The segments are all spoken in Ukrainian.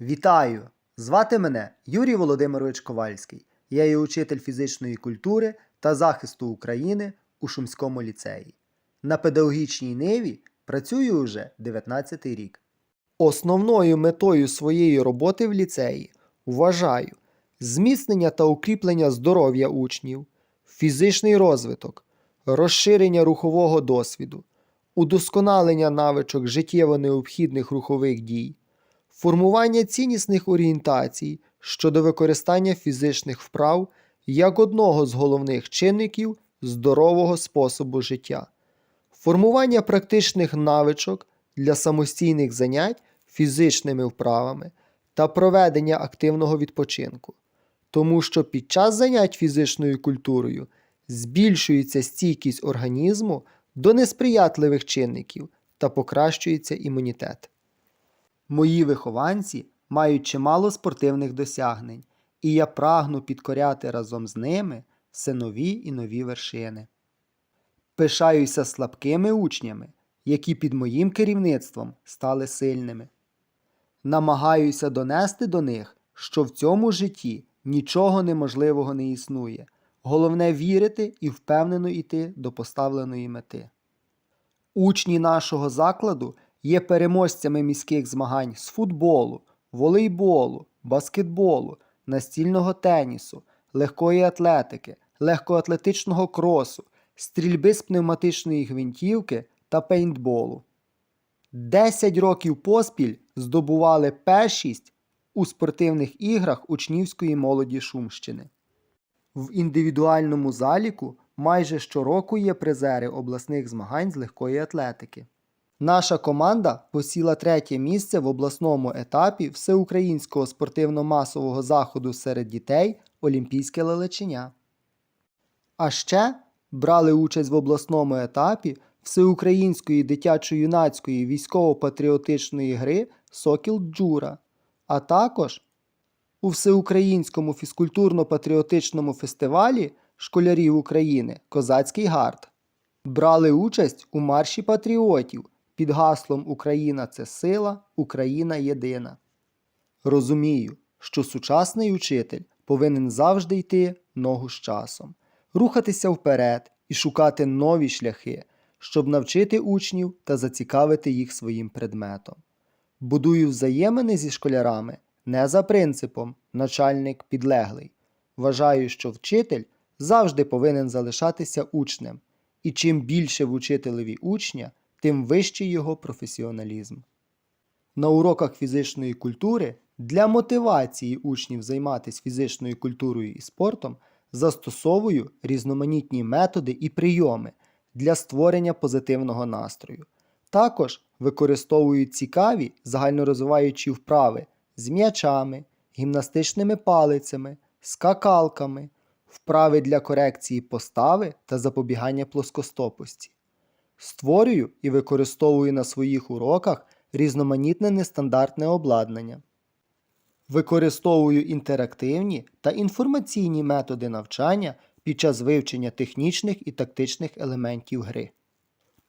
Вітаю! Звати мене Юрій Володимирович Ковальський. Я є учитель фізичної культури та захисту України у Шумському ліцеї. На педагогічній ниві працюю уже 19 рік. Основною метою своєї роботи в ліцеї вважаю зміцнення та укріплення здоров'я учнів, фізичний розвиток, розширення рухового досвіду, удосконалення навичок життєво необхідних рухових дій, формування ціннісних орієнтацій щодо використання фізичних вправ як одного з головних чинників здорового способу життя, формування практичних навичок для самостійних занять фізичними вправами та проведення активного відпочинку, тому що під час занять фізичною культурою збільшується стійкість організму до несприятливих чинників та покращується імунітет. Мої вихованці мають чимало спортивних досягнень, і я прагну підкоряти разом з ними все нові і нові вершини. Пишаюся слабкими учнями, які під моїм керівництвом стали сильними. Намагаюся донести до них, що в цьому житті нічого неможливого не існує. Головне вірити і впевнено йти до поставленої мети. Учні нашого закладу є переможцями міських змагань з футболу, волейболу, баскетболу, настільного тенісу, легкої атлетики, легкоатлетичного кросу, стрільби з пневматичної гвинтівки та пейнтболу. 10 років поспіль здобували першість у спортивних іграх учнівської молоді Шумщини. В індивідуальному заліку майже щороку є призери обласних змагань з легкої атлетики. Наша команда посіла третє місце в обласному етапі всеукраїнського спортивно-масового заходу серед дітей Олімпійське лелечення. А ще брали участь в обласному етапі всеукраїнської дитячо-юнацької військово-патріотичної гри Сокіл Джура, а також у всеукраїнському фізкультурно-патріотичному фестивалі школярів України Козацький гард. Брали участь у марші патріотів під гаслом Україна це сила, Україна єдина. Розумію, що сучасний учитель повинен завжди йти ногу з часом, рухатися вперед і шукати нові шляхи, щоб навчити учнів та зацікавити їх своїм предметом. Будую взаємини зі школярами не за принципом начальник підлеглий. Вважаю, що вчитель завжди повинен залишатися учнем, і чим більше в учителеві учня, тим вищий його професіоналізм. На уроках фізичної культури для мотивації учнів займатися фізичною культурою і спортом застосовую різноманітні методи і прийоми для створення позитивного настрою. Також використовую цікаві загальнорозвиваючі вправи з м'ячами, гімнастичними палицями, скакалками, вправи для корекції постави та запобігання плоскостопості. Створюю і використовую на своїх уроках різноманітне нестандартне обладнання. Використовую інтерактивні та інформаційні методи навчання під час вивчення технічних і тактичних елементів гри.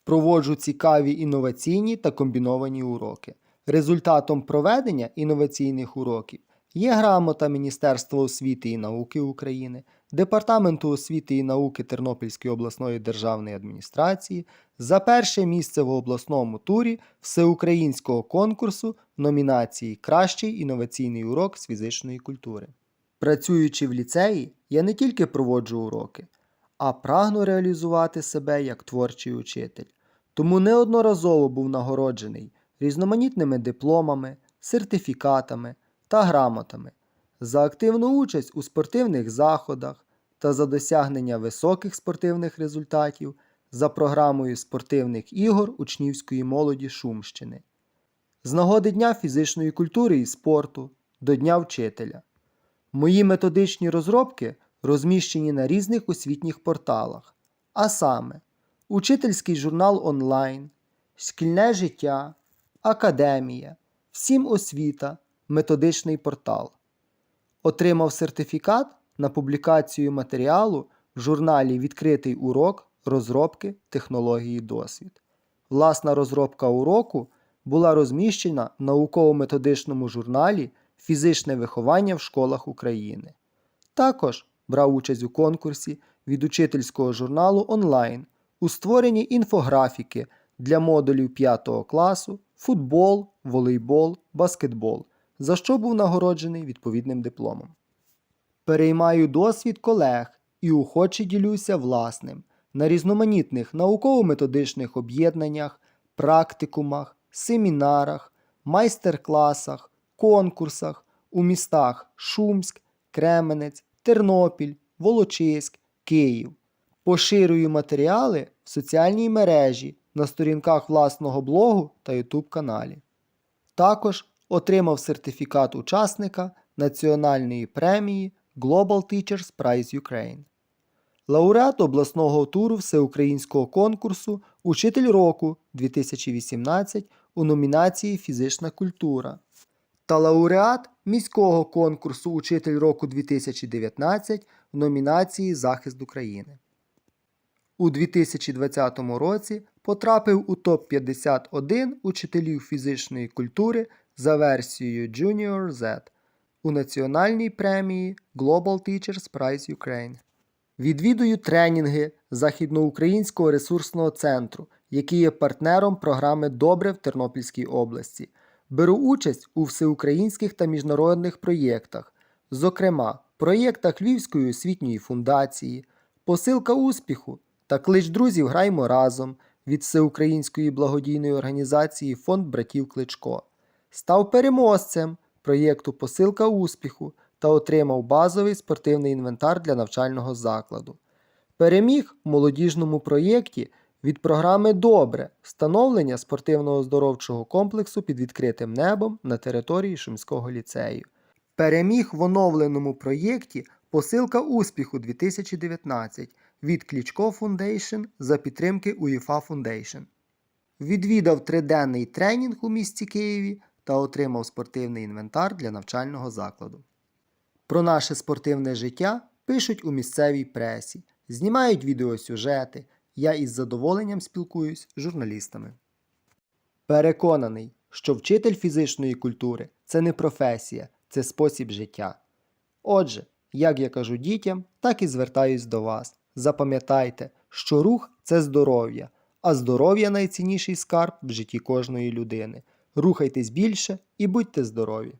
Проводжу цікаві інноваційні та комбіновані уроки. Результатом проведення інноваційних уроків є грамота Міністерства освіти і науки України, Департаменту освіти і науки Тернопільської обласної державної адміністрації за перше місце в обласному турі всеукраїнського конкурсу номінації Кращий інноваційний урок з фізичної культури. Працюючи в ліцеї, я не тільки проводжу уроки, а прагну реалізувати себе як творчий учитель. Тому неодноразово був нагороджений різноманітними дипломами, сертифікатами та грамотами за активну участь у спортивних заходах та за досягнення високих спортивних результатів за програмою спортивних ігор учнівської молоді Шумщини. З нагоди Дня фізичної культури і спорту до Дня вчителя. Мої методичні розробки розміщені на різних освітніх порталах, а саме Учительський журнал онлайн, Шкільне життя, Академія, Всім освіта, Методичний портал. Отримав сертифікат на публікацію матеріалу в журналі Відкритий урок розробки технології досвід. Власна розробка уроку була розміщена в науково-методичному журналі Фізичне виховання в школах України. Також брав участь у конкурсі від учительського журналу онлайн у створенні інфографіки для модулів 5 класу, футбол, волейбол, баскетбол, за що був нагороджений відповідним дипломом. Переймаю досвід колег і охоче ділюся власним на різноманітних науково-методичних об'єднаннях, практикумах, семінарах, майстер-класах, конкурсах у містах Шумськ, Кременець, Тернопіль, Волочиськ, Київ. Поширюю матеріали в соціальній мережі на сторінках власного блогу та YouTube каналі. Також отримав сертифікат учасника національної премії Global Teachers Prize Ukraine. Лауреат обласного туру всеукраїнського конкурсу Учитель року 2018 у номінації Фізична культура та лауреат міського конкурсу Учитель року 2019 в номінації Захист України. У 2020 році потрапив у топ-51 учителів фізичної культури за версією Junior Z у національній премії Global Teachers Prize Ukraine. Відвідую тренінги Західноукраїнського ресурсного центру, який є партнером програми Добре в Тернопільській області. Беру участь у всеукраїнських та міжнародних проєктах, зокрема, проєктах Львівської освітньої фундації, Посилка успіху та Клич друзів граймо разом від Всеукраїнської благодійної організації Фонд братів Кличко. Став переможцем проєкту Посилка успіху та отримав базовий спортивний інвентар для навчального закладу. Переміг в молодіжному проєкті від програми Добре встановлення спортивного оздоровчого комплексу під відкритим небом на території Шумського ліцею. Переміг в оновленому проєкті Посилка успіху 2019 від Клічко Foundation за підтримки УЄФА Foundation. Відвідав триденний тренінг у місті Києві та отримав спортивний інвентар для навчального закладу. Про наше спортивне життя пишуть у місцевій пресі, знімають відеосюжети. Я із задоволенням спілкуюсь з журналістами. Переконаний, що вчитель фізичної культури це не професія, це спосіб життя. Отже, як я кажу дітям, так і звертаюсь до вас. Запам'ятайте, що рух це здоров'я, а здоров'я найцінніший скарб в житті кожної людини. Рухайтесь більше і будьте здорові!